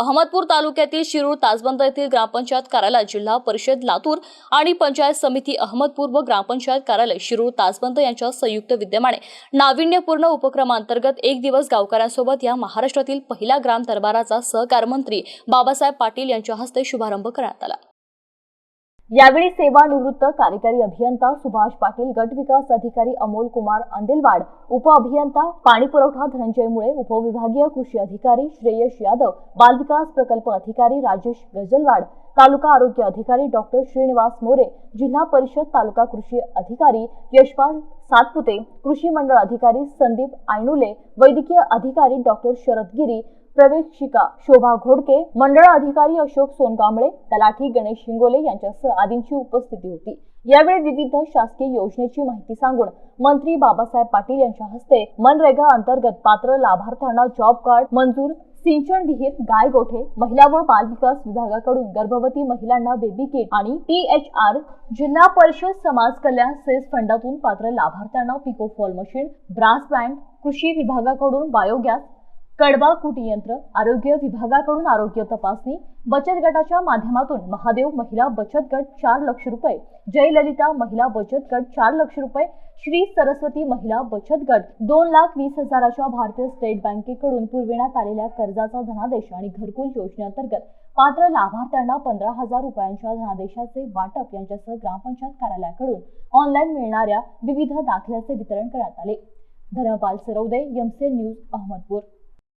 अहमदपूर तालुक्यातील शिरूर ताजबंद येथील ग्रामपंचायत कार्यालय जिल्हा परिषद लातूर आणि पंचायत समिती अहमदपूर व ग्रामपंचायत कार्यालय शिरूर ताजबंद यांच्या संयुक्त विद्यमाने नाविन्यपूर्ण उपक्रमांतर्गत एक दिवस गावकऱ्यांसोबत या महाराष्ट्रातील पहिल्या ग्राम दरबाराचा सहकार मंत्री बाबासाहेब पाटील यांच्या हस्ते शुभारंभ करण्यात आला. यावेळी सेवानिवृत्त कार्यकारी अभियंता सुभाष पाटील गट विकास अधिकारी अमोल कुमार अंदेलवाड उपअभियंता पाणी पुरवठा धनंजय मुळे उपविभागीय कृषी अधिकारी श्रेयश यादव बालविकास प्रकल्प अधिकारी राजेश गजलवाड तालुका आरोग्य अधिकारी डॉक्टर श्रीनिवास मोरे जिल्हा परिषद तालुका कृषी अधिकारी यशपाल सातपुते कृषी मंडळ अधिकारी संदीप आयनुले वैद्यकीय अधिकारी डॉक्टर शरद गिरी प्रवेशिका शोभा घोडके मंडळ अधिकारी अशोक सोनकांबळे तलाठी गणेश हिंगोले यांच्यासह आदींची उपस्थिती होती. यावेळी विविध शासकीय योजनेची माहिती सांगून मंत्री बाबासाहेब पाटील यांच्या हस्ते मनरेगा अंतर्गत पात्र लाभार्थ्यांना जॉब कार्ड मंजूर सिंचन विहीर गाय गोठे महिला व बाल विकास विभागाकडून गर्भवती महिलांना बेबी किट आणि टी एच आर जिल्हा परिषद समाज कल्याण सेस फंडातून पात्र लाभार्थ्यांना pico fall machine brass band कृषी विभागाकडून बायोगॅस कडबा कुटी यंत्र आरोग्य विभागाकडून आरोग्य तपासणी बचत गटाच्या माध्यमातून महादेव महिला बचत गट चार लक्ष रुपये जयललिता महिला बचत गट चार लक्ष रुपये श्री सरस्वती महिला बचत गट दोन लाख वीस हजाराच्या भारतीय स्टेट बँकेकडून पुरविण्यात आलेल्या कर्जाचा धनादेश आणि घरकुल योजनेअंतर्गत पात्र लाभार्थ्यांना पंधरा हजार रुपयांच्या धनादेशाचे वाटप यांच्यासह ग्रामपंचायत कार्यालयाकडून ऑनलाईन मिळणाऱ्या विविध दाखल्याचे वितरण करण्यात आले. धर्मपाल सरवदे यमसे न्यूज अहमदपूर.